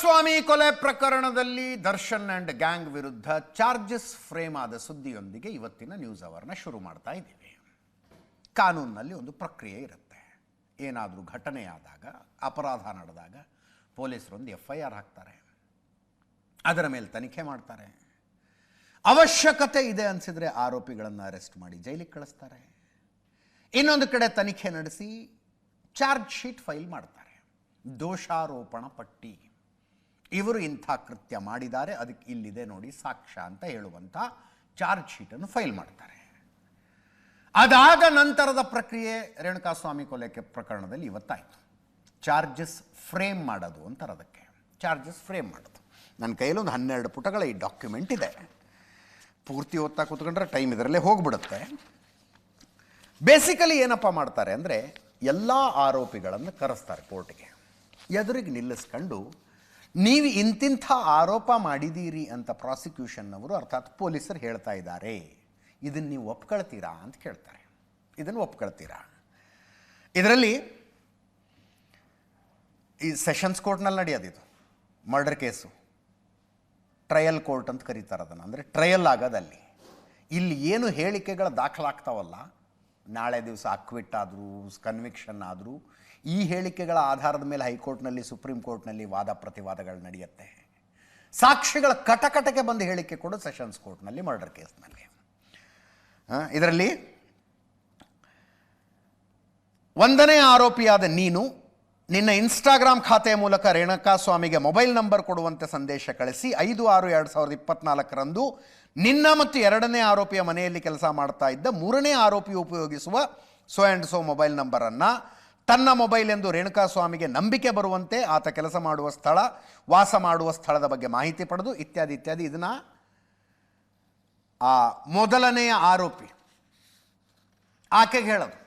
ರೇಣುಕಾಸ್ವಾಮಿ ಕೊಲೆ ಪ್ರಕರಣದಲ್ಲಿ Darshan and gang ವಿರುದ್ಧ ಚಾರ್ಜಸ್ ಫ್ರೇಮ್ ಆದ ಸುದ್ದಿಯೊಂದಿಗೆ ಇವತ್ತಿನ ನ್ಯೂಸ್ ಅವರ್ನ ಶುರು ಮಾಡ್ತಾ ಇದ್ದೀವಿ. ಕಾನೂನಿನಲ್ಲಿ ಒಂದು ಪ್ರಕ್ರಿಯೆ ಇರುತ್ತೆ. ಏನಾದರೂ ಘಟನೆ ಆದಾಗ, ಅಪರಾಧ ನಡೆದಾಗ ಪೊಲೀಸರೊಂದು ಎಫ್ ಐ ಆರ್ ಹಾಕ್ತಾರೆ. ಅದರ ಮೇಲೆ ತನಿಖೆ ಮಾಡ್ತಾರೆ. ಅವಶ್ಯಕತೆ ಇದೆ ಅನಿಸಿದರೆ ಆರೋಪಿಗಳನ್ನು ಅರೆಸ್ಟ್ ಮಾಡಿ ಜೈಲಿಗೆ ಕಳಿಸ್ತಾರೆ. ಇನ್ನೊಂದು ಕಡೆ ತನಿಖೆ ನಡೆಸಿ ಚಾರ್ಜ್ ಶೀಟ್ ಫೈಲ್ ಮಾಡ್ತಾರೆ. ದೋಷಾರೋಪಣ ಪಟ್ಟಿ. ಇವರು ಇಂಥ ಕೃತ್ಯ ಮಾಡಿದ್ದಾರೆ, ಅದಕ್ಕೆ ಇಲ್ಲಿದೆ ನೋಡಿ ಸಾಕ್ಷ್ಯ ಅಂತ ಹೇಳುವಂಥ ಚಾರ್ಜ್ ಶೀಟನ್ನು ಫೈಲ್ ಮಾಡ್ತಾರೆ. ಅದಾದ ನಂತರದ ಪ್ರಕ್ರಿಯೆ ರೇಣುಕಾಸ್ವಾಮಿ ಕೊಲೆಕೆ ಪ್ರಕರಣದಲ್ಲಿ ಇವತ್ತಾಯಿತು. ಚಾರ್ಜಸ್ ಫ್ರೇಮ್ ಮಾಡೋದು ಅಂತಾರೆ ಅದಕ್ಕೆ. ಚಾರ್ಜಸ್ ಫ್ರೇಮ್ ಮಾಡೋದು. ನನ್ನ ಕೈಯಲ್ಲಿ ಒಂದು ಹನ್ನೆರಡು ಪುಟಗಳ ಈ ಡಾಕ್ಯುಮೆಂಟ್ ಇದೆ. ಪೂರ್ತಿ ಓದ್ತಾ ಕೂತ್ಕೊಂಡ್ರೆ ಟೈಮ್ ಇದರಲ್ಲೇ ಹೋಗ್ಬಿಡುತ್ತೆ. ಬೇಸಿಕಲಿ ಏನಪ್ಪ ಮಾಡ್ತಾರೆ ಅಂದರೆ ಎಲ್ಲ ಆರೋಪಿಗಳನ್ನು ಕರೆಸ್ತಾರೆ ಕೋರ್ಟ್ಗೆ. ಎದುರಿಗೆ ನಿಲ್ಲಿಸ್ಕೊಂಡು ನೀವು ಇಂತಿಂಥ ಆರೋಪ ಮಾಡಿದ್ದೀರಿ ಅಂತ ಪ್ರಾಸಿಕ್ಯೂಷನ್ನವರು ಅರ್ಥಾತ್ ಪೊಲೀಸರು ಹೇಳ್ತಾ ಇದ್ದಾರೆ. ಇದನ್ನು ನೀವು ಒಪ್ಕೊಳ್ತೀರಾ ಅಂತ ಕೇಳ್ತಾರೆ. ಇದನ್ನು ಒಪ್ಕೊಳ್ತೀರಾ? ಇದರಲ್ಲಿ ಈ ಸೆಷನ್ಸ್ ಕೋರ್ಟ್ನಲ್ಲಿ ನಡೆಯೋದಿದು ಮರ್ಡರ್ ಕೇಸು. ಟ್ರಯಲ್ ಕೋರ್ಟ್ ಅಂತ ಕರೀತಾರೆ ಅದನ್ನು. ಅಂದರೆ ಟ್ರಯಲ್ ಆಗೋದಲ್ಲಿ. ಇಲ್ಲಿ ಏನು ಹೇಳಿಕೆಗಳು ದಾಖಲಾಗ್ತಾವಲ್ಲ ನಾಳೆ ದಿವಸ ಅಕ್ವಿಟ್ ಆದರೂ ಕನ್ವಿಕ್ಷನ್ ಆದರೂ, ಈ ಹೇಳಿಕೆಗಳ ಆಧಾರದ ಮೇಲೆ ಹೈಕೋರ್ಟ್ನಲ್ಲಿ, ಸುಪ್ರೀಂ ಕೋರ್ಟ್ನಲ್ಲಿ ವಾದ ಪ್ರತಿವಾದಗಳು ನಡೆಯುತ್ತೆ. ಸಾಕ್ಷಿಗಳ ಕಟಕಟಕ್ಕೆ ಬಂದು ಹೇಳಿಕೆ ಕೊಡು ಸೆಷನ್ಸ್ ಕೋರ್ಟ್ನಲ್ಲಿ ಮರ್ಡರ್ ಕೇಸ್ನಲ್ಲಿ. ಇದರಲ್ಲಿ ಒಂದನೇ ಆರೋಪಿಯಾದ ನೀನು ನಿನ್ನ ಇನ್ಸ್ಟಾಗ್ರಾಮ್ ಖಾತೆಯ ಮೂಲಕ ರೇಣುಕಾ ಸ್ವಾಮಿಗೆ ಮೊಬೈಲ್ ನಂಬರ್ ಕೊಡುವಂತೆ ಸಂದೇಶ ಕಳಿಸಿ ಐದು ಆರು ಎರಡು ಸಾವಿರದ ಇಪ್ಪತ್ನಾಲ್ಕರಂದು ನಿನ್ನ ಮತ್ತು ಎರಡನೇ ಆರೋಪಿಯ ಮನೆಯಲ್ಲಿ ಕೆಲಸ ಮಾಡ್ತಾ ಇದ್ದ ಮೂರನೇ ಆರೋಪಿ ಉಪಯೋಗಿಸುವ ಸೋ ಆ್ಯಂಡ್ ಸೋ ಮೊಬೈಲ್ ನಂಬರನ್ನು ತನ್ನ ಮೊಬೈಲ್ ಎಂದು ರೇಣುಕಾ ಸ್ವಾಮಿಗೆ ನಂಬಿಕೆ ಬರುವಂತೆ ಆತ ಕೆಲಸ ಮಾಡುವ ಸ್ಥಳ, ವಾಸ ಮಾಡುವ ಸ್ಥಳದ ಬಗ್ಗೆ ಮಾಹಿತಿ ಪಡೆದು ಇತ್ಯಾದಿ ಇತ್ಯಾದಿ ಇದನ್ನು ಆ ಮೊದಲನೆಯ ಆರೋಪಿ. ಆಕೆಗೆ ಹೇಳೋದು.